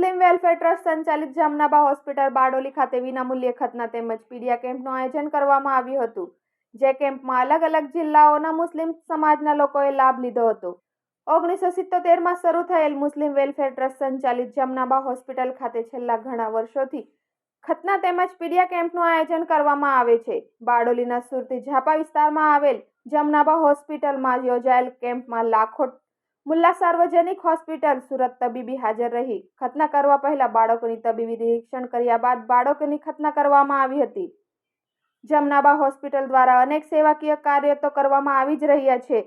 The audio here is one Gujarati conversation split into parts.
મુસ્લિમ વેલફેર ટ્રસ્ટ સંચાલિત જામનાબા હોસ્પિટલ બારડોલી ખાતે વિનામૂલ્યે ખતના તેમજ પીડિયા કેમ્પનું આયોજન કરવામાં આવ્યું હતું, જે કેમ્પમાં અલગ અલગ જિલ્લાઓના મુસ્લિમ સમાજના લોકોએ લાભ લીધો હતો. ઓગણીસો સિત્તોતેરમાં શરૂ થયેલ મુસ્લિમ વેલફેર ટ્રસ્ટ સંચાલિત જમનાબા હોસ્પિટલ ખાતે છેલ્લા ઘણા વર્ષોથી ખતના તેમજ પીડિયા કેમ્પનું આયોજન કરવામાં આવે છે. બારડોલીના સુરતી ઝાપા વિસ્તારમાં આવેલ જમનાબા હોસ્પિટલમાં યોજાયેલ કેમ્પમાં લાખો મુલ્લા સાર્વજનિક હોસ્પિટલ સુરત તબીબી હાજર રહી. ખતના કરવા પહેલા બાળકોની તબીબી નિરીક્ષણ કર્યા બાદ બાળકોની ખતના કરવામાં આવી હતી. જમનાબા હોસ્પિટલ દ્વારા અનેક સેવાકીય કાર્યો તો કરવામાં આવી જ રહ્યા છે.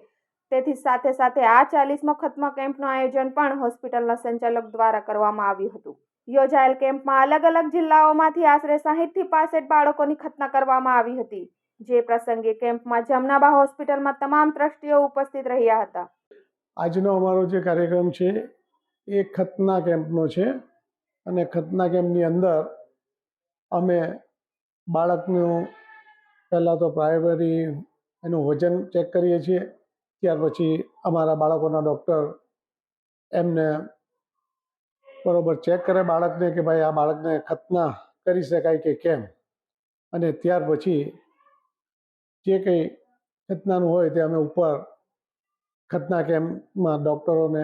તેથી સાથે સાથે આ ચાલીસમો ખતમા કેમ્પનું આયોજન પણ હોસ્પિટલના સંચાલક દ્વારા કરવામાં આવ્યું હતું. યોજાયેલ કેમ્પમાં અલગ અલગ જિલ્લાઓમાંથી આશરે સાહીઠથી પાસઠ બાળકોની ખતના કરવામાં આવી હતી. જે પ્રસંગે કેમ્પમાં જમનાબા હોસ્પિટલમાં તમામ ટ્રસ્ટીઓ ઉપસ્થિત રહ્યા હતા. આજનો અમારો જે કાર્યક્રમ છે એ ખતના કેમ્પનો છે અને ખતના કેમ્પની અંદર અમે બાળકનું પહેલાં તો પ્રાઇમરી એનું વજન ચેક કરીએ છીએ, ત્યાર પછી અમારા બાળકોના ડૉક્ટર એમને બરાબર ચેક કરે બાળકને કે ભાઈ આ બાળકને ખતના કરી શકાય કે કેમ? અને ત્યાર પછી જે કંઈ ખતનાનું હોય તે અમે ઉપર ખતના કેમ્પમાં ડૉક્ટરોને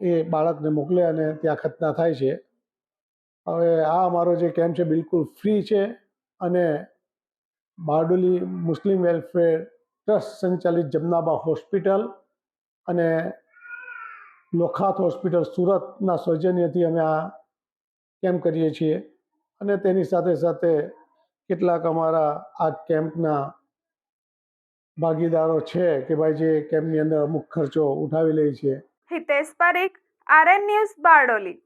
એ બાળકને મોકલે અને ત્યાં ખતના થાય છે. હવે આ અમારો જે કેમ્પ છે બિલકુલ ફ્રી છે અને બારડોલી મુસ્લિમ વેલફેર ટ્રસ્ટ સંચાલિત જમનાબા હોસ્પિટલ અને લોખાત હોસ્પિટલ સુરતના સૌજન્યથી અમે આ કેમ્પ કરીએ છીએ. અને તેની સાથે સાથે કેટલાક અમારા આ કેમ્પના ભાગીદારો છે કે ભાઈ જે કેમ્પની અંદર અમુક ખર્ચો ઉઠાવી લે છે. Hitesh Parekh, RN news Bardoli.